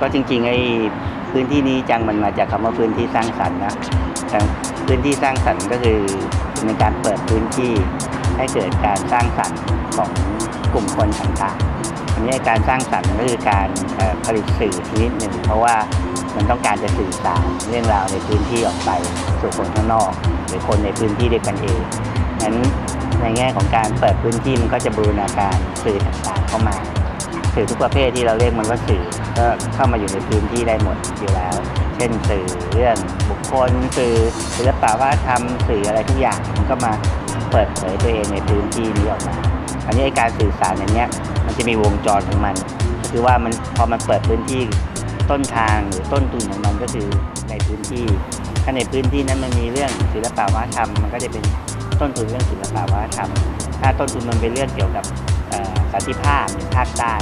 ก็จริงๆไอ้พื้นที่นี้จังมันมาจากคำว่าพื้นที่สร้างสรรค์นะพื้นที่สร้างสรรค์ก็คือในการเปิดพื้นที่ให้เกิดการสร้างสรรค์ของกลุ่มคนต่างๆอันนี้การสร้างสรรค์ก็คือการผลิตสื่อชนิดหนึ่งเพราะว่ามันต้องการจะสื่อสารเรื่องราวในพื้นที่ออกไปสู่คนข้างนอก หรือคนในพื้นที่ด้วยกันเองนั้นในแง่ของการเปิดพื้นที่มันก็จะบูรณาการสื่อต่างๆเข้ามา สื่อทุกประเภทที่เราเรียกมันว่าสื่อ ก็เข้ามาอยู่ในพื้นที่ได้หมดอยู่แล้ว เช่นสื่อเรื่องบุคคลสื่อศิลปะวัฒนธรรมสื่ออะไรทุกอย่างมันก็มาเปิดเผยตัวเองในพื้นที่นี้ออกมาอันนี้ไอการสื่อสารอย่างเนี้ยมันจะมีวงจรของมัน ก็คือว่ามันพอมันเปิดพื้นที่ต้นทางหรือต้นทุนของมันก็คือในพื้นที่ ถ้าในพื้นที่นั้นมันมีเรื่องศิลปะวัฒนธรรมมันก็จะเป็นต้นทุนเรื่องศิลปะวัฒนธรรม ถ้าต้นทุนมันเป็นเรื่องเกี่ยวกับสันติภาพหรือภาคใต้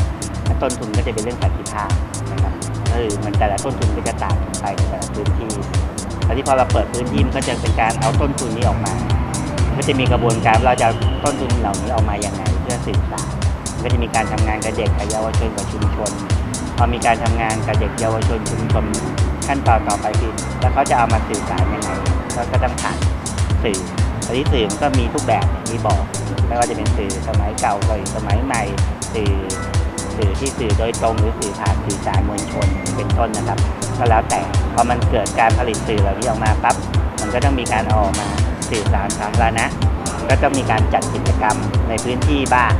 ต้นทุนก็จะเป็นเรื่องสันติภาพนะครับเออมันแต่ละต้นทุนก็จะต่างกันไปในแต่ละพื้นที่คราวที่พอเราเปิดพื้นที่มันก็จะเป็นการเอาต้นทุนนี้ออกมา ก็จะมีกระบวนการเราจะต้นทุนเหล่านี้ออกมาอย่างไรเพื่อสื่อสารก็จะมีการทำงานกับเด็กกับเยาวชนกับชุมชน พอมีการทำงานกับเด็กเยาวชนชุมชนขั้นตอนต่อไปคือแล้วเขาจะเอามาสื่อสารยังไงก็ก็ต้องผ่านสื่อตอนนี้สื่อมันก็มีทุกแบบอย่างที่บอกไม่ว่าจะเป็นสื่อสมัยเก่าหรือสมัยใหม่สื่อ สื่อที่สื่อโดยตรงหรือสื่อผ่านสื่อสารมวลชนเป็นต้นนะครับก็แล้วแต่พอมันเกิดการผลิตสื่อเหล่านี้ออกมาปั๊บมันก็ต้องมีการออกมาสื่อสารสาธารณะก็ต้องมีการจัดกิจกรรมในพื้นที่บ้าง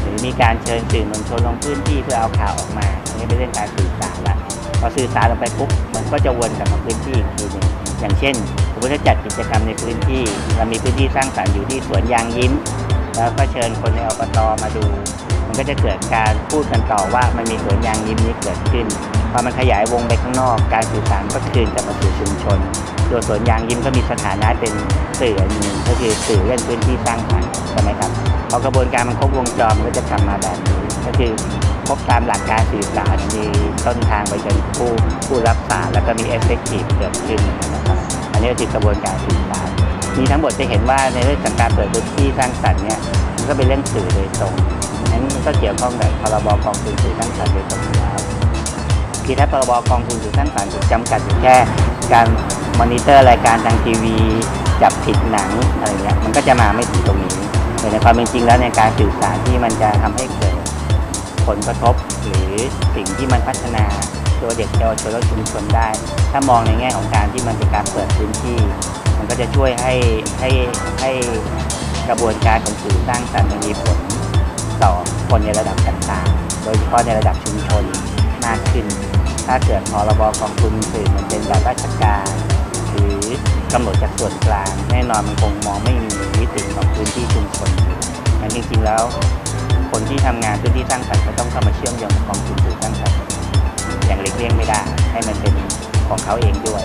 หรือมีการเชิญสื่อมวลชนลงพื้นที่เพื่อเอาข่าวออกมาอันนี้เป็นเรื่องการสื่อสารละพอสื่อสารลงไปปุ๊บมันก็จะวนกลับมาพื้นที่อีกทีหนึ่งอย่างเช่นสมมติถ้าจัดกิจกรรมในพื้นที่ เรามีพื้นที่สร้างสรรค์อยู่ที่สวนยางยิ้ม แล้วก็เชิญคนในอบตมาดู ก็จะเกิดการพูดกันต่อว่ามันมีสวนยางยิ้มนี้เกิดขึ้นพอมันขยายวงไปข้างนอก การสื่อสารก็คืนกลับมาสู่ชุมชนตัวสวนยางยิ้มก็มีสถานะเป็นสื่ออันหนึ่งก็คือสื่อเรื่องพื้นที่สร้างสรรค์ใช่ไหมครับพอกระบวนการมันครบวงจรมันก็จะทำมาแบบนี้ก็คือครบตามหลักการสื่อสารมีต้นทางไปจนผู้ผู้รับสารแล้วก็มีเอฟเฟกตีฟเกิดขึ้นนะครับอันนี้ก็คือกระบวนการสื่อสารมีทั้งหมดจะเห็นว่าในเรื่องของการเปิดพื้นที่สร้างสรรค์เนี่ย ก็เป็นเรื่องสื่อโดยตรงนั้นก็เกี่ยวข้องกับพรบกองทุนสื่อสร้างสรรค์โดยตรงอยู่แล้วคือถ้าพรบกองทุนสื่อสร้างสรรค์ถูกจำกัดอยู่แค่ การมอนิเตอร์รายการทางทีวี จับผิดหนังอะไรเงี้ยมันก็จะมาไม่ถึงตรงนี้แต่ในความเป็นจริงแล้วในการสื่อสารที่มันจะทำให้เกิดผลกระทบหรือสิ่งที่มันพัฒนาตัวเด็กเยาวชนและชุมชนได้ ถ้ามองในแง่ของการที่มันเป็นการเปิดพื้นที่ มันก็จะช่วยให้ให้ให้ กระบวนการของสื่อสร้างสรรค์มีผลต่อคนในระดับต่างๆ โดยเฉพาะในระดับชุมชนมากขึ้น ถ้าเกิดพรบกองทุนสื่อมันเป็นแบบราชการหรือกำหนดจากส่วนกลาง แน่นอนมันคงมองไม่มีมิติของพื้นที่ชุมชนงั้นจริงๆแล้ว คนที่ทำงานพื้นที่สร้างสรรค์ก็ต้องเข้ามาเชื่อมโยงกับกองทุนสื่อสร้างสรรค์อย่างเล็กเลี่ยงไม่ได้ ให้มันเป็นของเขาเองด้วย